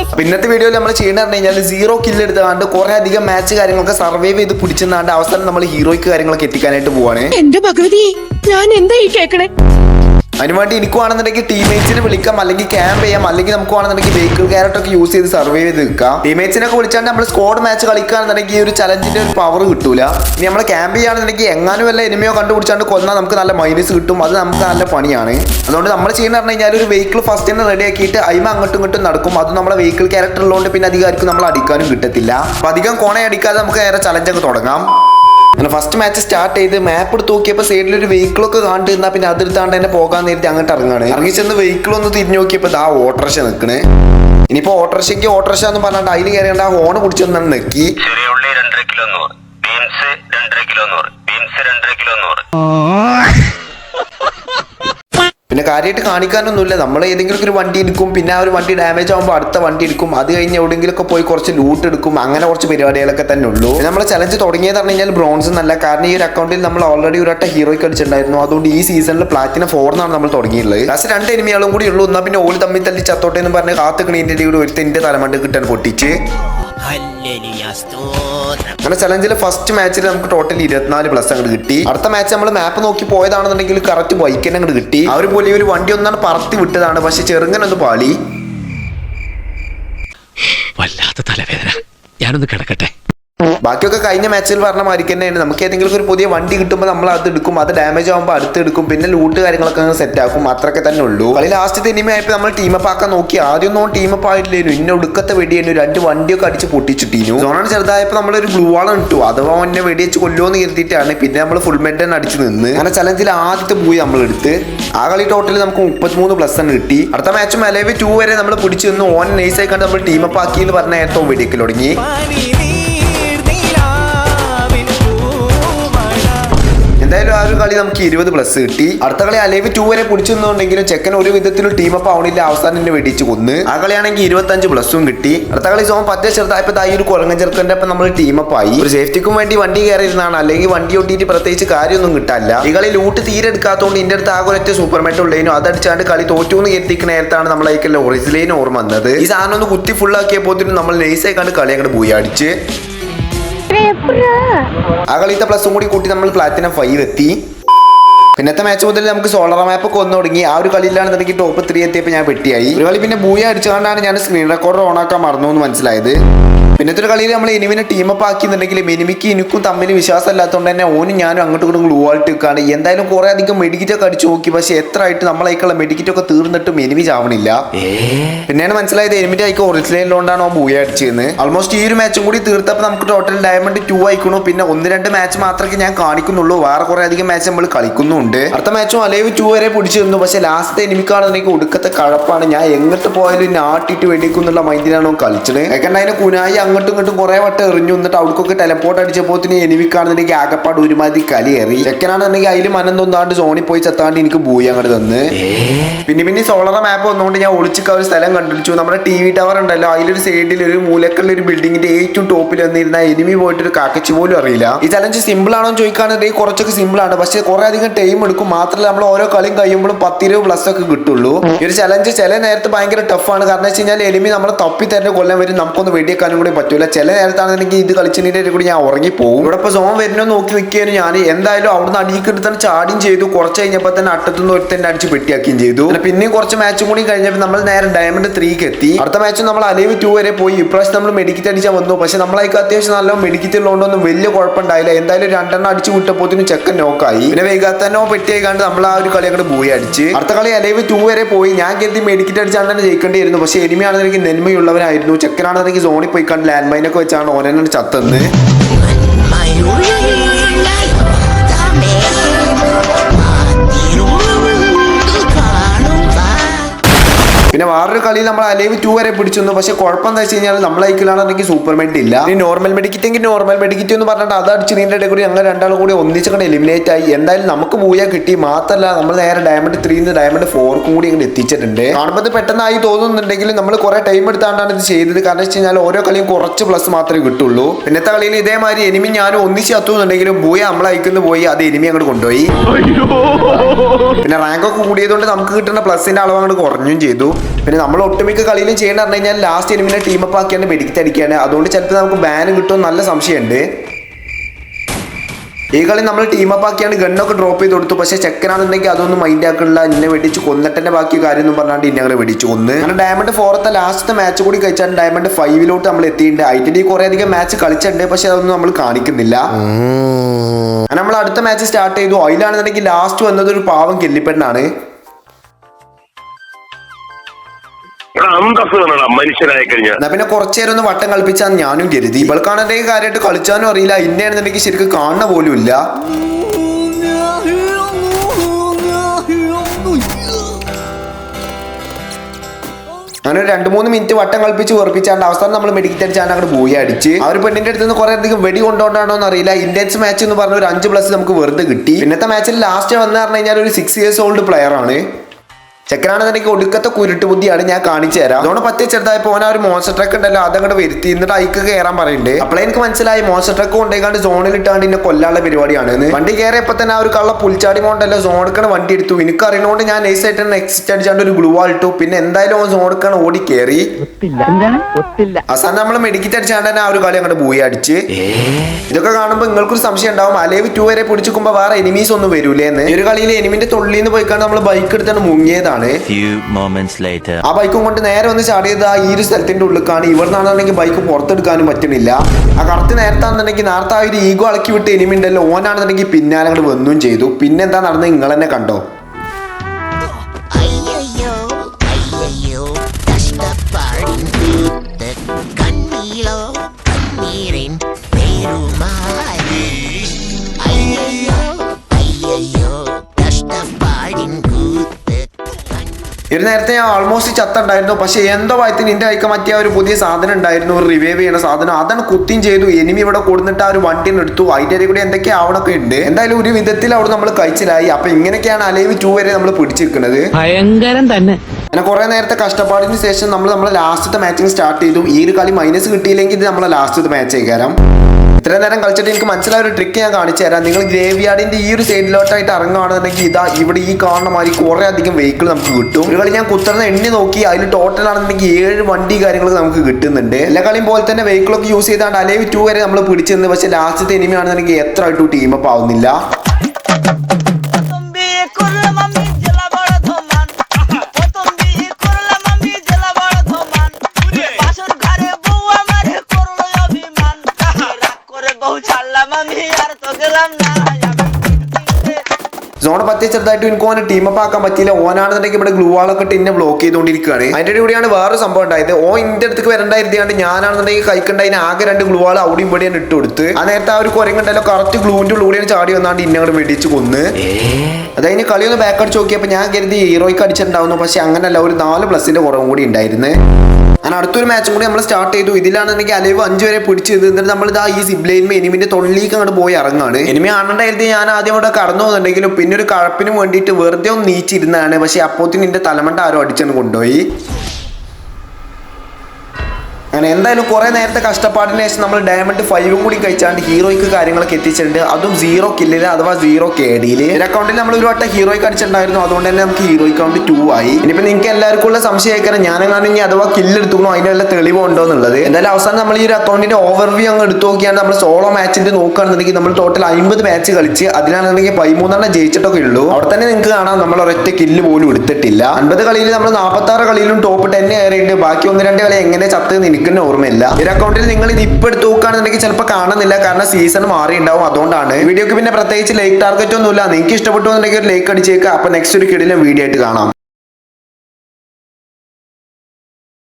Guys പിന്നത്തെ വീഡിയോയിൽ നമ്മൾ ചെയ്യണമെന്ന് പറഞ്ഞു കഴിഞ്ഞാൽ സീറോ കില്ല് എടുത്താണ്ട് കുറെ അധികം മാച്ച് കാര്യങ്ങളൊക്കെ സർവൈവ് ചെയ്ത് പിടിച്ചെന്നാണ്ട് അവസാനം നമ്മൾ ഹീറോയ്ക്ക് കാര്യങ്ങളൊക്കെ എത്തിക്കാനായിട്ട് പോവാണ്. എന്റെ ഭഗവതി ഞാൻ എന്താ ഈ കേക്കണേ? അതിനുവേണ്ടി എനിക്ക് വേണമെന്നുണ്ടെങ്കിൽ ടീമേറ്റ്സിനെ വിളിക്കാം അല്ലെങ്കിൽ ക്യാമ്പ് ചെയ്യാം അല്ലെങ്കിൽ നമുക്ക് വേണമെന്നുണ്ടെങ്കിൽ വെഹിക്കിൾ ക്യാരറ്റൊക്കെ യൂസ് ചെയ്ത് സർവൈവ് ചെയ്ത് നിൽക്കാം. ടീമേറ്റ്സിനെ ഒക്കെ വിളിച്ചാണ്ട് നമ്മൾ സ്കോഡ് മാച്ച് കളിക്കുകയാണെന്നുണ്ടെങ്കിൽ ഈ ഒരു ചലഞ്ചിന്റെ ഒരു പവർ കിട്ടൂല. ഇനി നമ്മൾ ക്യാമ്പ് ചെയ്യുകയാണെന്നുണ്ടെങ്കിൽ എങ്ങാനും വല്ല എനിമയോ കണ്ടുപിടിച്ചാണ്ട് കൊന്നാൽ നമുക്ക് നല്ല മൈനസ് കിട്ടും. അത് നമുക്ക് നല്ല പണിയാണ്. അതുകൊണ്ട് നമ്മൾ ചെയ്യുന്ന പറഞ്ഞു കഴിഞ്ഞാൽ ഒരു വെഹിക്കിൾ ഫസ്റ്റ് തന്നെ റെഡി ആക്കിയിട്ട് അയിമ അങ്ങോട്ടും ഇങ്ങോട്ടും നടക്കും. അത് നമ്മളെ വെഹിക്കിൾ ക്യാരക്ടർ ഉള്ളതുകൊണ്ട് പിന്നെ അധികം നമ്മൾ അടിക്കാനും കിട്ടത്തില്ല. അപ്പൊ അധികം കോണ അടിക്കാതെ നമുക്ക് നേരെ ചലഞ്ചൊക്കെ തുടങ്ങാം. അങ്ങനെ ഫസ്റ്റ് മാച്ച് സ്റ്റാർട്ട് ചെയ്ത് മാപ്പ് എടുത്ത് നോക്കിയപ്പോൾ സൈഡിൽ ഒരു വെഹിക്കിൾ ഒക്കെ കാണിട്ട് നിന്നാ പിന്നെ അതെടുത്താണ്ട് തന്നെ പോകാൻ നേരത്തെ അങ്ങോട്ട് ഇറങ്ങാണ്. ഇറങ്ങി ചെന്ന് വെഹിക്കിൾ ഒന്ന് തിരിഞ്ഞു നോക്കിയപ്പോൾ ആ ഓട്ടോറിക്ഷ നിൽക്കണേ ഇനിയിപ്പോ ഓട്ടോറിക്ഷയ്ക്ക് ഓട്ടോറിക്ഷ എന്ന് പറഞ്ഞാൽ അതിൽ കയറിയാണ്ട് ആ ഹോൺ പിടിച്ചൊന്നാണ് നെക്കി. ചെറിയ ഉള്ളി രണ്ടര കിലോ നൂറ് ബീൻസ് രണ്ടര കിലോ നൂറ് ബീൻസ് രണ്ടര കിലോ നൂറ് പിന്നെ കാര്യമായിട്ട് കാണിക്കാനൊന്നുമില്ല. നമ്മൾ ഏതെങ്കിലും ഒരു വണ്ടി എടുക്കും പിന്നെ ആ ഒരു വണ്ടി ഡാമേജ് ആകുമ്പോൾ അടുത്ത വണ്ടി എടുക്കും. അത് കഴിഞ്ഞ് എവിടെയെങ്കിലുമൊക്കെ പോയി കുറച്ച് ലൂട്ട് എടുക്കും. അങ്ങനെ കുറച്ച് പരിപാടികളൊക്കെ തന്നെ ഉള്ളൂ. നമ്മളെ ചലഞ്ച് തുടങ്ങിയത് പറഞ്ഞു കഴിഞ്ഞാൽ ബ്രോൺസ് നല്ല കാരണം ഈ ഒരു അക്കൗണ്ടിൽ നമ്മൾ ഓൾറെഡി ഒരു വട്ടം ഹീറോയ്ക്ക് അടിച്ചിട്ടുണ്ടായിരുന്നു. അതുകൊണ്ട് ഈ സീസണിൽ പ്ലാറ്റിന ഫോർ എന്നാണ് നമ്മൾ തുടങ്ങിയിട്ടുള്ളത്. ലാസ്റ്റ് രണ്ട് എനിമികളും കൂടി ഉള്ളൂ. എന്നാൽ പിന്നെ ഓൽ തമ്മിൽ തല്ലി ചത്തോട്ടെ എന്ന് പറഞ്ഞ് കാത്തുക്കണീന്റെ ഒരു എന്റെ തലമണ്ട് കിട്ടാൻ പൊട്ടിച്ച്. അങ്ങനെ ചലഞ്ചിലെ ഫസ്റ്റ് മാച്ചിൽ നമുക്ക് ടോട്ടൽ ഇരുപത്തിനാല് പ്ലസ് അങ്ങോട്ട് കിട്ടി. അടുത്ത മാച്ച് നമ്മൾ മാപ്പ് നോക്കി പോയതാണെന്നുണ്ടെങ്കിൽ കറക്റ്റ് ബൈക്ക് തന്നെ അങ്ങോട്ട് കിട്ടി. അവർ പോലെ ഒരു വണ്ടി ഒന്നാണ് പറത്തി വിട്ടതാണ്. പക്ഷെ ചെറുങ്ങനൊന്ന് പാളി. വല്ലാത്ത തലവേദന. ഞാനൊന്ന് കിടക്കട്ടെ. ബാക്കിയൊക്കെ കഴിഞ്ഞ മാച്ചിൽ പറഞ്ഞ മാതിരി തന്നെയാണ്. നമുക്ക് ഏതെങ്കിലും ഒരു പുതിയ വണ്ടി കിട്ടുമ്പോൾ നമ്മൾ അത് എടുക്കും അത് ഡാമേജ് ആകുമ്പോൾ അടുത്ത് എടുക്കും പിന്നെ ലൂട്ട് കാര്യങ്ങളൊക്കെ അങ്ങ് സെറ്റ് ആക്കും. അത്രയൊക്കെ തന്നെ ഉള്ളൂ. കളി ലാസ്റ്റ് ഇനിമയായപ്പോൾ നമ്മൾ ടീമപ്പ് ആക്കാൻ നോക്കി. ആദ്യം ഒന്നും ടീമപ്പ് ആയിട്ടില്ലേനു. ഇന്ന ഒടുക്കത്തെ വെടിയായിരുന്നു രണ്ട് വണ്ടിയൊക്കെ അടിച്ച് പൊട്ടിച്ചിട്ടീനു. സോണാണ് ചെറുതായപ്പോൾ നമ്മളൊരു ഗ്ലൂ വാളം ഇട്ടു. അഥവാ എന്നെ വെടിവെച്ച് കൊല്ലുമെന്ന് കരുതിയിട്ടാണ്. പിന്നെ നമ്മൾ ഫുൾ മെഡൻ അടിച്ച് നിന്ന്. അങ്ങനെ ചലഞ്ചിൽ ആദ്യത്തെ പോയി നമ്മൾ എടുത്ത് ആ കളി ടോട്ടൽ നമുക്ക് മുപ്പത്തിമൂന്ന് പ്ലസ് ആണ് കിട്ടി. അടുത്ത മാച്ച് മലവ് ടു വരെ നമ്മൾ പിടിച്ച് നിന്ന് ഓൻ നൈസായി കണ്ട് നമ്മൾ ടീമപ്പ് ആക്കി എന്ന് പറഞ്ഞ ഏറ്റവും വെടിയൊക്കെ തുടങ്ങി. എന്തായാലും ആ ഒരു കളി നമുക്ക് ഇരുപത് പ്ലസ് കിട്ടി. അടുത്ത കളി അലേവ് ടു വരെ പിടിച്ചെന്നുണ്ടെങ്കിലും ചെക്കൻ ഒരു വിധത്തിലും ടീം അപ്പ് ആവണില്ല. അവസാനം എന്നെ വെടിച്ച് കൊന്ന്. ആ കളിയാണെങ്കിൽ ഇരുപത്തഞ്ച് പ്ലസും കിട്ടി. അടുത്ത കളി സോം പറ്റേ ചെറുതായപ്പോൾ ഈ ഒരു കുരങ്ങൻ ചെറുക്കന്റെ അപ്പം നമ്മൾ ടീം അപ്പ് ആയി. ഒരു സേഫ്റ്റിക്കും വേണ്ടി വണ്ടി കയറിയിരുന്നാണ് അല്ലെങ്കിൽ വണ്ടി ഒട്ടിയിട്ട് പ്രത്യേകിച്ച് കാര്യമൊന്നും കിട്ടാല്ല ഈ കളി ലൂട്ട് തീരെ എടുക്കാത്തതുകൊണ്ട് ഇതിന്റെ അടുത്ത് ആകെ ഒറ്റ സൂപ്പർ മെറ്റ് ഉള്ളതിനും അതടിച്ചാണ്ട് കളി തോറ്റു എന്ന് കരുതിക്കുന്ന നേരത്താണ് നമ്മൾ അതിക്കല്ല ഒറിജിനലിന് ഓർമ്മ വന്നത്. ഈ സാധനം ഒന്ന് കുത്തി ഫുൾ ആക്കിയപ്പോൾ നമ്മൾ നൈസായി കണ്ട് കളി അങ്ങോട്ട് പോയി അടിച്ച് ആ കളിത്തെ പ്ലസും കൂടി കൂട്ടി നമ്മൾ പ്ലാറ്റിനം ഫൈവ് എത്തി. പിന്നത്തെ മാച്ച് മുതൽ നമുക്ക് സോളർ മാപ്പ് ഒക്കെ ഒന്ന് തുടങ്ങി. ആ ഒരു കളിയിലാണെന്നുണ്ടെങ്കിൽ ടോപ്പ് ത്രീ എത്തിയപ്പോൾ ഞാൻ പെട്ടിയായി ഒരു കളി പിന്നെ ബൂയ അടിച്ചുകൊണ്ടാണ് ഞാൻ സ്ക്രീൻ റെക്കോർഡർ ഓൺ ആക്കാൻ മറന്നു എന്ന് മനസ്സിലായത്. പിന്നത്തെ ഒരു കളിയിൽ നമ്മൾ എനിമിനെ ടീമപ്പ് ആക്കിയെന്നുണ്ടെങ്കിൽ എനിമിക്ക് എനിക്കും തമ്മിൽ വിശ്വാസം ഇല്ലാത്തതുകൊണ്ട് തന്നെ ഓനും ഞാനും അങ്ങോട്ടും ഇങ്ങോട്ടും ഗ്ലൂ ആയിട്ട് നിൽക്കുകയാണ് എന്തായാലും കുറേ അധികം മെഡിക്കറ്റ് ഒക്കെ അടിച്ചു നോക്കി. പക്ഷേ എത്ര ആയിട്ട് നമ്മളേക്കുള്ള മെഡിക്കറ്റ് ഒക്കെ തീർന്നിട്ടും എനിമി ചാവണില്ല. പിന്നെയാണ് മനസ്സിലായത് എനിമിന്റെ ആയിക്കോ ഒറിജിനലിലുകൊണ്ടാണ് ഓ ബൂയ അടിച്ചിരുന്നത് ആൾമോസ്റ്റ് ഈ ഒരു മാച്ചും കൂടി തീർത്തപ്പോൾ നമുക്ക് ടോട്ടൽ ഡയമണ്ട് ടു ആയിക്കണു. പിന്നെ ഒന്ന് രണ്ട് മാച്ച് മാത്രമേ ഞാൻ കാണിക്കുന്നുള്ളൂ. വേറെ കുറെ അധികം മാച്ച് നമ്മൾ കളിക്കുന്നുണ്ട്. അടുത്ത മാച്ചും അലൈവ് ടു വരെ പിടിച്ചിരുന്നു പക്ഷെ പക്ഷേ ലാസ്റ്റ് എനിമിക്കാണെന്നുണ്ടെങ്കിൽ ഒടുക്കത്തെ കഴപ്പാണ്. ഞാൻ എങ്ങോട്ട് പോയാലും നാട്ടിട്ട് വേണ്ടിക്കുന്നുള്ള മൈൻഡിലാണ് ഓൻ കളിച്ചത്. ഏക്കണ്ട അതിനെ കുനായി അങ്ങോട്ടും ഇങ്ങോട്ടും കുറെ വട്ടം എറിഞ്ഞു. എന്നിട്ട് അവിടേക്കൊക്കെ ടെലപ്പോർട്ട് അടിച്ചപ്പോൾ എനിവിക്കാണെന്നുണ്ടെങ്കിൽ ആകപ്പാട് ഒരുമാതിരി കലി എറി ചെക്കനാണെന്നുണ്ടെങ്കിൽ അതിൽ മനം തൊന്നാണ്ട് സോണി പോയി ചത്താണ്ട് എനിക്ക് ബൂയി അങ്ങോട്ട് തന്ന്. പിന്നെ പിന്നെ സോളറ മാപ്പ് വന്നുകൊണ്ട് ഞാൻ ഒളിച്ചിക്ക ഒരു സ്ഥലം കണ്ടുപിടിച്ചു. നമ്മുടെ ടി വി ടവർ ഉണ്ടല്ലോ. അതിലൊരു സൈഡിൽ ഒരു മൂലക്കുള്ള ഒരു ബിൽഡിങ്ങിന്റെ ഏറ്റവും ടോപ്പിൽ വന്നിരുന്ന എനിമി പോയിട്ട് ഒരു കാക്കച്ചി പോലും അറിയില്ല. ഈ ചലഞ്ച് സിമ്പിൾ ആണോ ചോദിക്കുകയാണെങ്കിൽ കുറച്ചൊക്കെ സിമ്പിൾ ആണ്. പക്ഷേ കുറെ അധികം ടൈം എടുക്കും. മാത്രമല്ല നമ്മൾ ഓരോ കളിയും കഴിയുമ്പോഴും പത്തിരുപത് പ്ലസ് ഒക്കെ കിട്ടുള്ളൂ. ഈ ഒരു ചലഞ്ച് ചില നേരത്ത് ഭയങ്കര ടഫാണ് കാരണം വെച്ച് കഴിഞ്ഞാൽ എനിമി നമ്മളെ തപ്പി തന്നെ കൊല്ലം വരും. നമുക്കൊന്ന് വെടിയേക്കാനും കൂടി പറ്റൂല. ചില നേരത്താണെന്നുണ്ടെങ്കിൽ ഇത് കളിച്ചതിന്റെ കൂടി ഞാൻ ഉറങ്ങി പോകും ഇവിടെ ഇപ്പോൾ സോം വരുന്നോ നോക്കി നിൽക്കുകയാണ് ഞാൻ. എന്തായാലും അവിടുന്ന് അടിയിക്കിട്ട് തന്നെ ചാടിയും ചെയ്തു. കുറച്ച് കഴിഞ്ഞപ്പോൾ തന്നെ അട്ടത്തുനിന്ന് ഒരുത്തന്നെ അടിച്ച് പെട്ടിയാക്കുകയും ചെയ്തു. പിന്നെ പിന്നെയും കുറച്ച് മാച്ചും കൂടി കഴിഞ്ഞപ്പോൾ നമ്മൾ നേരെ ഡയമണ്ട് ത്രീക്ക് എത്തി. അടുത്ത മാച്ചും നമ്മൾ അലൈവ് ടു വരെ പോയി. ഇപ്രാവശ്യം നമ്മൾ മെഡിക്കറ്റ് അടിച്ചാൽ വന്നു. പക്ഷെ നമ്മളേക്ക് അത്യാവശ്യം നല്ല മെഡിക്കറ്റ് ഉള്ളതുകൊണ്ടൊന്നും വലിയ കുഴപ്പമുണ്ടായില്ല. എന്തായാലും രണ്ടെണ്ണം അടിച്ച് വിട്ടപ്പോത്തിന് ചെക്കൻ നോക്കായി പിന്നെ വൈകാത്തന്നോ പെട്ടിയായിക്കാണ്ട് നമ്മൾ ആ ഒരു കളി അങ്ങോട്ട് പോയി അടിച്ച്. അടുത്ത കളി അലൈവ് ടു വരെ പോയി. ഞാൻ കരുതി മെഡിക്കറ്റ് അടിച്ചാണ് തന്നെ ജയിക്കേണ്ടിയിരുന്നു പക്ഷെ എനിമയാണെന്നെങ്കിൽ നെന്മയുള്ളവരായിരുന്നു ചെക്കനാണെന്നെങ്കിൽ സോണിൽ പോയി ലാൻഡ് മൈനൊക്കെ വെച്ചാണ് ഓനെ ചത്തന്ന്. വേറൊരു കളിയിൽ നമ്മൾ അലൈവ് ടു വരെ പിടിച്ചു പക്ഷെ കുഴപ്പം എന്താ വെച്ച് കഴിഞ്ഞാൽ നമ്മളെ ഐക്കിലാണെന്നുണ്ടെങ്കിൽ സൂപ്പർ മെഡ് ഇല്ല. ഇനി നോർമൽ മെഡിക്കറ്റ് എങ്കിൽ നോർമൽ മെഡിക്കറ്റ് എന്ന് പറഞ്ഞിട്ട് അത് അടിച്ച് നീന്റെ ഇടയിൽ കൂടി ഞങ്ങൾ രണ്ടാളും കൂടി ഒന്നിച്ചുകൊണ്ട് എലിമിനേറ്റ് ആയി. എന്തായാലും നമുക്ക് പൂയ കിട്ടി. മാത്രമല്ല നമ്മൾ നേരെ ഡയമണ്ട് ത്രീന്ന് ഡയമണ്ട് ഫോർക്കും കൂടി ഇങ്ങോട്ട് എത്തിച്ചിട്ടുണ്ട്. കാണുമ്പോൾ പെട്ടെന്നായി തോന്നുന്നുണ്ടെങ്കിലും നമ്മൾ കുറെ ടൈം എടുത്താണ്ടാണ് ഇത് ചെയ്തത്. കാരണം വെച്ച് കഴിഞ്ഞാൽ ഓരോ കളിയും കുറച്ച് പ്ലസ് മാത്രമേ കിട്ടുള്ളൂ. പിന്നത്തെ കളിയിൽ ഇതേമാതിരി എനിമി ഞാനും ഒന്നിച്ച് എത്തുന്നുണ്ടെങ്കിലും പൂയ നമ്മൾ അയക്കുന്നു പോയി. അത് എനിമി അങ്ങോട്ട് കൊണ്ടുപോയി. പിന്നെ റാങ്ക് ഒക്കെ കൂടിയതുകൊണ്ട് നമുക്ക് കിട്ടുന്ന പ്ലസിന്റെ അളവ് അങ്ങോട്ട് കുറഞ്ഞും ചെയ്തു. പിന്നെ നമ്മൾ ഒട്ടുമിക്ക കളിയിലും ചെയ്യേണ്ട പറഞ്ഞു കഴിഞ്ഞാൽ ലാസ്റ്റ് ടീമിനെ ടീം അപ്പ് ആക്കിയാണ് വെടിക്കത്തടിക്കുകയാണ്. അതുകൊണ്ട് ചിലപ്പോൾ നമുക്ക് ബാൻ കിട്ടുമെന്ന് നല്ല സംശയമുണ്ട്. ഈ കളി നമ്മൾ ടീം അപ്പ് ആക്കിയാണ് ഗണ്ണൊക്കെ ഡ്രോപ്പ് ചെയ്ത് കൊടുത്തു. പക്ഷേ ചെക്കനാണെന്നുണ്ടെങ്കിൽ അതൊന്നും മൈൻഡ് ആക്കണില്ല. ഇന്നെ വെടിച്ച് കൊന്നിട്ടെ ബാക്കി കാര്യം ഒന്നും പറഞ്ഞാണ്ട് ഇന്നങ്ങളെ വെടിച്ചു കൊന്ന്. അങ്ങനെ ഡയമണ്ട് ഫോറത്തെ ലാസ്റ്റ് മാച്ച് കൂടി കഴിച്ചാൽ ഡയമണ്ട് ഫൈവിലോട്ട് നമ്മൾ എത്തിയിട്ടുണ്ട്. ഐ ടി ഡി കുറെ അധികം മാച്ച് കളിച്ചിട്ടുണ്ട്. പക്ഷെ അതൊന്നും നമ്മൾ കാണിക്കുന്നില്ല. നമ്മൾ അടുത്ത മാച്ച് സ്റ്റാർട്ട് ചെയ്തു. അതിലാണെന്നുണ്ടെങ്കിൽ ലാസ്റ്റ് വന്നത് ഒരു പാവം കെല്ലിപ്പെണ്ണാണ് ഇവിടെ അന്തസ് വേണടാ പിന്നെ കുറച്ചു നേരം ഒന്ന് വട്ടം കളിപ്പിച്ചാൽ ഞാനും കരുതി. ഇവൾക്കാണെന്നുണ്ടെങ്കിൽ കാര്യമായിട്ട് കളിച്ചാനും അറിയില്ല. ഇന്നയാണെന്നുണ്ടെങ്കിൽ ശരിക്കും കാണുന്ന പോലും ഇല്ല. അങ്ങനെ ഒരു രണ്ട് മൂന്ന് മിനിറ്റ് വട്ടം കളിപ്പിച്ച് വെറുപ്പിച്ചാണ്ട് അവസാനം നമ്മൾ മെഡിക്കറ്റ് അടിച്ചാണ് അങ്ങോട്ട് പോയി അടിച്ച്. ഒരു പെണ്ണിന്റെ അടുത്ത് നിന്ന് കുറെ അധികം വെടി കൊണ്ടുകൊണ്ടാണോ അറിയില്ല ഇന്ത്യൻസ് മാച്ച് എന്ന് പറഞ്ഞ ഒരു അഞ്ച് പ്ലസ് നമുക്ക് വെറുതെ കിട്ടി. പിന്നത്തെ മാച്ചിൽ ലാസ്റ്റ് വന്ന് പറഞ്ഞു കഴിഞ്ഞാൽ ഒരു സിക്സ് ഇയേഴ്സ് ഓൾഡ് പ്ലെയർ ആണ്. ചെക്കനാണെന്നുണ്ടെങ്കിൽ ഒടുക്കത്തെ കുരുട്ട് ബുദ്ധിയാണ് ഞാൻ കാണിച്ചു തരാം. അതുകൊണ്ട് പറ്റി ചെറുതായപ്പോൾ ഓന ഒരു മോൺസ്റ്റർ ട്രക്ക് ഉണ്ടല്ലോ അതങ്ങോട്ട് വരുത്തി. എന്നിട്ട് അയക്ക് കയറാൻ പറയുന്നുണ്ട് അപ്പോഴേ എനിക്ക് മനസ്സിലായി മോൺസ്റ്റർ ട്രക്ക് കൊണ്ടേക്കാണ്ട് സോണിൽ ഇട്ടാണ്ട് എന്നെ കൊല്ലാനുള്ള പരിപാടിയാണ് വണ്ടി കയറിയപ്പോൾ തന്നെ ആ ഒരു കള്ള പുൽച്ചാടി കൊണ്ടല്ലോ സോണിക്കണ വണ്ടി എടുത്തു. എനിക്ക് അറിയണോണ്ട് ഞാൻ നൈസ് ആയിട്ട് തന്നെ എക്സിറ്റ് അടിച്ചാണ്ട് ഒരു ഗ്ലൂ ഇട്ടു പിന്നെ എന്തായാലും ഓൻ സോണക്കാണ് ഓടി കയറി അവസാനം നമ്മൾ മെഡിക്കറ്റ് അടിച്ചാണ്ട് തന്നെ ആ ഒരു കളി അങ്ങോട്ട് പോയി അടിച്ച്. ഇതൊക്കെ കാണുമ്പോൾ നിങ്ങൾക്കൊരു സംശയം ഉണ്ടാവും. അലേവ് ടു വരെ പിടിച്ചുക്കുമ്പോൾ വേറെ എനിമീസ് ഒന്നും വരൂലേ എന്ന് ഒരു കളിയിൽ എനിമിന്റെ തൊള്ളിന്ന് പോയിക്കാണ്ട് നമ്മൾ ബൈക്ക് എടുത്താണ് മുങ്ങിയതാണ്. Few moments later. ആ ബൈക്കും കൊണ്ട് നേരെ വന്ന് ചാടിയത് ആ ഈ ഒരു സ്ഥലത്തിന്റെ ഉള്ളിക്കാണ് ഇവിടുന്നാണെന്നുണ്ടെങ്കിൽ ബൈക്ക് പുറത്തെടുക്കാനും പറ്റുന്നില്ല ആ കറക്റ്റ് നേരത്താണെന്നുണ്ടെങ്കിൽ നേരത്തെ ആ ഒരു ഈഗോ അളക്കി വിട്ട് ഇനിമിണ്ടല്ലോ. ഓനാണെന്നുണ്ടെങ്കിൽ പിന്നാലെ അങ്ങോട്ട് വന്നും ചെയ്തു. പിന്നെന്താ നടന്നത്? നിങ്ങൾ തന്നെ കണ്ടോ? ഒരു നേരത്തെ ഞാൻ ഓൾമോസ്റ്റ് ചത്തുണ്ടായിരുന്നു. പക്ഷേ എന്തോ ഭയത്തിന് എന്റെ കൈക്ക് മറ്റേ ഒരു പുതിയ സാധനം ഉണ്ടായിരുന്നു. ഒരു റിവൈവ് ചെയ്യുന്ന സാധനം. അതാണ് കുത്തിയും ചെയ്തു. എനിമി ഇവിടെ കൊടുത്തിട്ട് ആ ഒരു വണ്ടിനെ എടുത്തു. അതിന്റെ ഇടയിൽ കൂടി എന്തൊക്കെ ആവണൊക്കെ ഉണ്ട്. എന്തായാലും ഒരു വിധത്തിൽ അവിടെ നമ്മൾ കഴിച്ചിലായി. അപ്പൊ ഇങ്ങനെയൊക്കെയാണ് അലൈവ് ടു വരെ നമ്മൾ പിടിച്ചിരിക്കുന്നത്. ഭയങ്കരം തന്നെ. അങ്ങനെ കുറെ നേരത്തെ കഷ്ടപ്പാടിന് ശേഷം നമ്മൾ നമ്മളെ ലാസ്റ്റത്തെ മാച്ചിങ് സ്റ്റാർട്ട് ചെയ്തു. ഈ ഒരു കളി മൈനസ് കിട്ടിയില്ലെങ്കിൽ ഇത് നമ്മളെ ലാസ്റ്റത്തെ മാച്ച് ആയിക്കാരം ഇത്രയും നേരം കളിച്ചിട്ട് എനിക്ക് മനസ്സിലായ ഒരു ട്രിക്ക് ഞാൻ കാണിച്ചു തരാം. നിങ്ങൾ ഗ്രേവ് യാർഡിന്റെ ഈ ഒരു സൈഡിലോട്ടായിട്ട് ഇറങ്ങുകയാണെന്നുണ്ടെങ്കിൽ ഇതാ ഇവിടെ ഈ കാണുന്ന മാതിരി കുറെ അധികം വെഹിക്കിൾ നമുക്ക് കിട്ടും. ഒരു കളി ഞാൻ കുത്തുന്ന എണ്ണി നോക്കി അതിൽ ടോട്ടൽ ആണെന്നുണ്ടെങ്കിൽ ഏഴ് വണ്ടി കാര്യങ്ങൾ നമുക്ക് കിട്ടുന്നുണ്ട്. എല്ലാ കളിയും പോലെ തന്നെ വെഹിക്കിളൊക്കെ യൂസ് ചെയ്താണ്ട് അലൈവ് ടു വരെ നമ്മൾ പിടിച്ചിരുന്നത് പക്ഷെ ലാസ്റ്റത്തെ എനിമി ആണെന്നുണ്ടെങ്കിൽ എത്ര ആയിട്ടും അപ്പ് ആവുന്നില്ല. রাগ করে বউ ছাড়লাম আমি আর তো গেলাম না സോൺ പറ്റി ചെറുതായിട്ട് എനിക്ക് ഓനെ ടീമപ്പ് ആക്കാൻ പറ്റിയില്ല ഓനാണെന്നുണ്ടെങ്കിൽ ഇവിടെ ഗ്ലൂ വാളൊക്കെ ഇട്ട് എന്നെ ബ്ലോക്ക് ചെയ്തുകൊണ്ടിരിക്കുകയാണ് അതിന്റെ കൂടിയാണ് വേറെ സംഭവം ഉണ്ടായത് ഓ ഇന്റെ അടുത്തേക്ക് വരണ്ടായിരുന്നാണ്ട് ഞാനാണെന്നുണ്ടെങ്കിൽ കൈക്കണ്ടതിന് ആകെ രണ്ട് ഗ്ലൂ വാൾ അവിടെയും ഇവിടെയാണ് ഇട്ട് കൊടുത്ത് ആ നേരത്തെ ആ ഒരു കുരങ്ങുണ്ടല്ലോ കറക്റ്റ് ഗ്ലൂവിന്റെ ഉള്ളിലാണ് ചാടി വന്നാണ്ട് ഇന്നെ അങ്ങോട്ട് വെടിച്ച് കൊന്ന് അതായത് കളി ഒന്ന് ബാക്ക് അടിച്ച് നോക്കിയപ്പോൾ ഞാൻ കരുതി ഹീറോയ്ക്ക് അടിച്ചിട്ടുണ്ടാവുന്നു പക്ഷെ അങ്ങനല്ല ഒരു നാല് പ്ലസിന്റെ കുറവും കൂടി ഉണ്ടായിരുന്നു അങ്ങനെ അടുത്തൊരു മാച്ചും കൂടി നമ്മൾ സ്റ്റാർട്ട് ചെയ്തു. ഇതിലാണെന്നുണ്ടെങ്കിൽ അലൈവ് അഞ്ച് വരെ പിടിച്ച് നിന്നിട്ട് നമ്മൾ ഇതാ ഈ സിബ്ലൈൻമേ എനിമിന്റെ തൊള്ളിലേക്ക് അങ്ങോട്ട് പോയി ഇറങ്ങാണ്. എനിമി ആണെന്നായിരുന്നു ഞാൻ ആദ്യം അവിടെ കടന്നു പോകുന്നുണ്ടെങ്കിലും പിന്നെ ഒരു കഴപ്പിന് വേണ്ടിയിട്ട് വെറുതെ ഒന്ന് നീച്ചിരുന്നാണ് പക്ഷെ അപ്പോത്തിന് എന്റെ തലമണ്ട ആരോ അടിച്ചെന്ന് കൊണ്ടുപോയി. അങ്ങനെ എന്തായാലും കുറെ നേരത്തെ കഷ്ടപ്പാടിന് ശേഷം നമ്മൾ ഡയമണ്ട് ഫൈവും കൂടി കഴിച്ചാണ്ട് ഹീറോയ്ക്ക് കാര്യങ്ങളൊക്കെ എത്തിച്ചിട്ടുണ്ട്. അതും സീറോ കില്ലിൽ അഥവാ സീറോ കേടിയിൽ ഒരു അക്കൗണ്ടിൽ നമ്മൾ ഒരു വട്ടം ഹീറോയ്ക്ക് അടിച്ചിട്ടുണ്ടായിരുന്നു. അതുകൊണ്ട് തന്നെ നമുക്ക് ഹീറോയ്ക്ക് അക്കൗണ്ട് ടു ആയി. ഇനിയിപ്പോ നിങ്ങൾക്ക് എല്ലാവർക്കും ഉള്ള സംശയമായിരിക്കണം ഞാനെങ്ങാനും ഇനി അഥവാ കില്ല് എടുത്തുക്കണോ? അതിന് വല്ല തെളിവുണ്ടോ എന്നുള്ളത്. എന്തായാലും അവസാനം നമ്മൾ ഈ ഒരു അക്കൗണ്ടിന്റെ ഓവർവ്യൂ അങ്ങ് എടുത്തു നോക്കിയാണ് നമ്മൾ സോളോ മാച്ചിന്റെ നോക്കുകയാണെന്നുണ്ടെങ്കിൽ നമ്മൾ ടോട്ടൽ അമ്പത് മാച്ച് കളിച്ച് അതിലാണെന്നുണ്ടെങ്കിൽ പതിമൂന്നെണ്ണം ജയിച്ചിട്ടൊക്കെ ഉള്ളൂ. അവിടെ തന്നെ നിങ്ങൾക്ക് കാണാം നമ്മൾ ഒരൊറ്റ കില്ല് പോലും എടുത്തിട്ടില്ല. അൻപത് കളിയിൽ നമ്മൾ നാൽപ്പത്തി ആറ് കളിയിലും ടോപ്പ് ടെൻ കയറിയിട്ട് ബാക്കി ഒന്ന് രണ്ട് കളി എങ്ങനെ ചത്ത് എനിക്ക് ഓർമ്മയില്ല. ഒരു അക്കൗണ്ടിൽ നിങ്ങൾ ഇത് ഇപ്പൊ എടുത്ത് നോക്കുകയാണെന്നുണ്ടെങ്കിൽ ചിലപ്പോൾ കാണുന്നില്ല. കാരണം സീസൺ മാറി ഉണ്ടാവും അതുകൊണ്ടാണ് വീഡിയോക്ക് പിന്നെ പ്രത്യേകിച്ച് ലൈക്ക് ടാർഗറ്റ് ഒന്നുമില്ല. നിങ്ങൾക്ക് ഇഷ്ടപ്പെട്ടു എന്നുണ്ടെങ്കിൽ ഒരു ലൈക്ക് അടിച്ചേക്കുക അപ്പൊ നെക്സ്റ്റ് ഒരു കിടിലും വീഡിയോ ആയിട്ട് കാണാം.